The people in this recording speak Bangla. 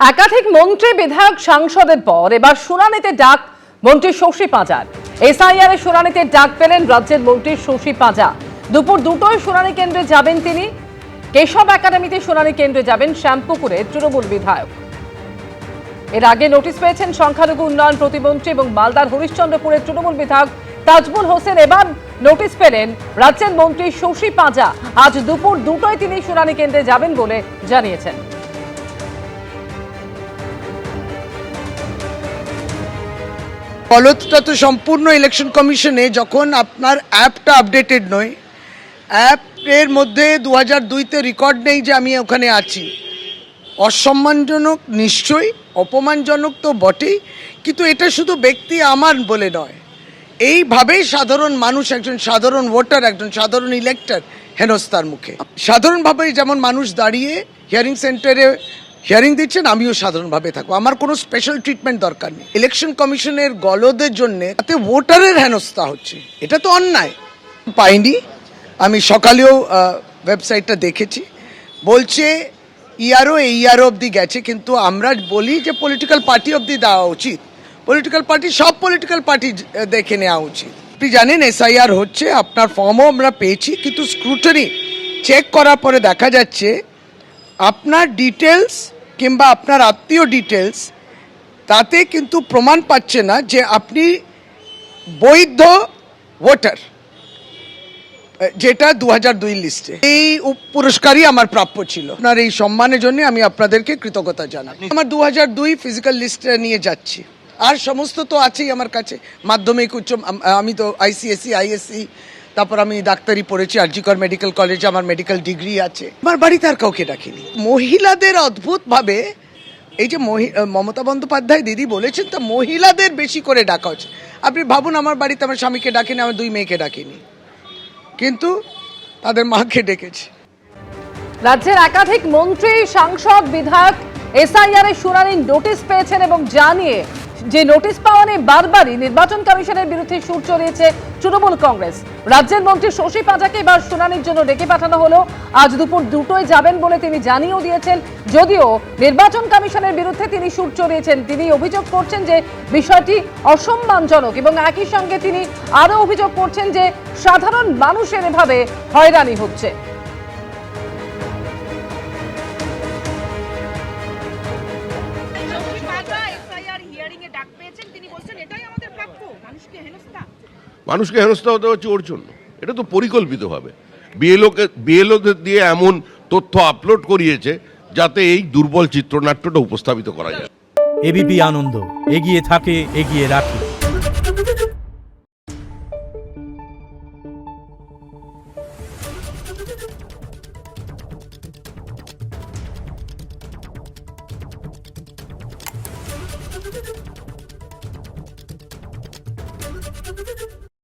একাধিক মন্ত্রী বিধায়ক সাংসদের পর এবার শুনানিতে ডাক মন্ত্রী শশী পাঁজার। এসআইআর এর শুনানিতে ডাক পেলেন রাজ্যের মন্ত্রী শশী পাঁজা। দুপুর দুটোয় শুনানি কেন্দ্রে যাবেন তিনি। কেশব একাডেমিতে শুনানি কেন্দ্রে যাবেন শ্যামপুকুরে তৃণমূল বিধায়ক। এর আগে নোটিশ পেয়েছেন সংখ্যালঘু উন্নয়ন প্রতিমন্ত্রী এবং মালদার হরিশ্চন্দ্রপুরের তৃণমূল বিধায়ক তাজমুল হোসেন। এবার নোটিশ পেলেন রাজ্যের মন্ত্রী শশী পাঁজা। আজ দুপুর দুটোয় তিনি শুনানি কেন্দ্রে যাবেন বলে জানিয়েছেন। গলতটা তো সম্পূর্ণ ইলেকশন কমিশনে যখন আপনার অ্যাপটা আপডেটেড নয়। অ্যাপের মধ্যে দু হাজার দুইতে রেকর্ড নেই যে আমি ওখানে আছি। অসম্মানজনক নিশ্চয়ই, অপমানজনক তো বটেই, কিন্তু এটা শুধু ব্যক্তি আমার বলে নয়। এইভাবেই সাধারণ মানুষ, একজন সাধারণ ভোটার একজন সাধারণ ইলেক্টর হেনস্তার মুখে। সাধারণভাবে যেমন মানুষ দাঁড়িয়ে হিয়ারিং সেন্টারে হিয়ারিং দিচ্ছেন, আমিও সাধারণভাবে থাকব। আমার কোনো স্পেশাল ট্রিটমেন্ট দরকার নেই। ইলেকশন কমিশনের গলদের জন্য তাতে ভোটারের হেনস্থা হচ্ছে। এটা তো অন্যায়। পাইনি। আমি সকালেও ওয়েবসাইটটা দেখেছি। বলছে, ইয়ারও এই ইয়ারও অবধি গেছে, কিন্তু আমরা বলি যে পলিটিক্যাল পার্টি অবধি দেওয়া উচিত। পলিটিক্যাল পার্টি সব পলিটিক্যাল পার্টি দেখে নেওয়া উচিত। আপনি জানেন এসআইআর হচ্ছে, আপনার ফর্মও আমরা পেয়েছি, কিন্তু স্ক্রুটনি চেক করার পরে দেখা যাচ্ছে, আপনার ডিটেলস কিংবা আপনার আত্মীয় ডিটেলস তাতে কিন্তু প্রমাণ পাচ্ছে না যে আপনি বৈধ ভোটার যেটা দু হাজার দুই লিস্টে এই পুরস্কারই আমার প্রাপ্য ছিল। আপনার এই সম্মানের জন্য আমি আপনাদেরকে কৃতজ্ঞতা জানাই। আমার দু হাজার দুই ফিজিক্যাল লিস্ট নিয়ে যাচ্ছি। আর সমস্ত তো আছেই আমার কাছে। মাধ্যমিক উচ্চ আমি তো আইসিএসসি আইএসসি তারপর আমি ডাক্তারি পড়েছি, আরজিকর মেডিকেল কলেজে আমার মেডিকেল ডিগ্রি আছে। আমার বাড়িতে আর কাউকে ডাকিনি। মহিলাদের অদ্ভুতভাবে, এই যে মমতা বন্দ্যোপাধ্যায় দিদি বলেছেন, তা মহিলাদের বেশি করে ডাকা হচ্ছে। আপনি ভাবুন, আমার বাড়িতে আমার স্বামীকে ডাকিনি, আমার দুই মেয়েকে ডাকিনি। কিন্তু তাদের মাকে ডেকেছে। রাজ্যের একাধিক মন্ত্রী, সাংসদ, বিধায়ক এসআইআর এর শুনানির নোটিশ পেয়েছেন এবং জানিয়ে যে নোটিশ পাওয়া নিয়ে বারবারই, নির্বাচন কমিশনের বিরুদ্ধে সুর চড়িয়েছে তৃণমূল কংগ্রেস। রাজ্যের মন্ত্রী শশী পাঁজাকে এবার শুনানির জন্য ডেকে পাঠানো হলো। আজ দুপুর দুটোয় যাবেন বলে তিনি জানিয়েও দিয়েছেন। যদিও নির্বাচন কমিশনের বিরুদ্ধে তিনি সুর চড়িয়েছেন, তিনি অভিযোগ করছেন যে বিষয়টি অসম্মানজনক এবং একই সঙ্গে তিনি আরও অভিযোগ করছেন যে সাধারণ মানুষের এভাবে হয়রানি হচ্ছে। মানুষকে হেনস্থা হতে হচ্ছে ওর জন্য। এটা তো পরিকল্পিতভাবে। বিএলওকে বিএলওদের দিয়ে এমন তথ্য আপলোড করিয়েছে যাতে এই দুর্বল চিত্রনাট্যটা উপস্থাপিত করা যায়। এবিপি আনন্দ এগিয়ে থাকে এগিয়ে রাখে।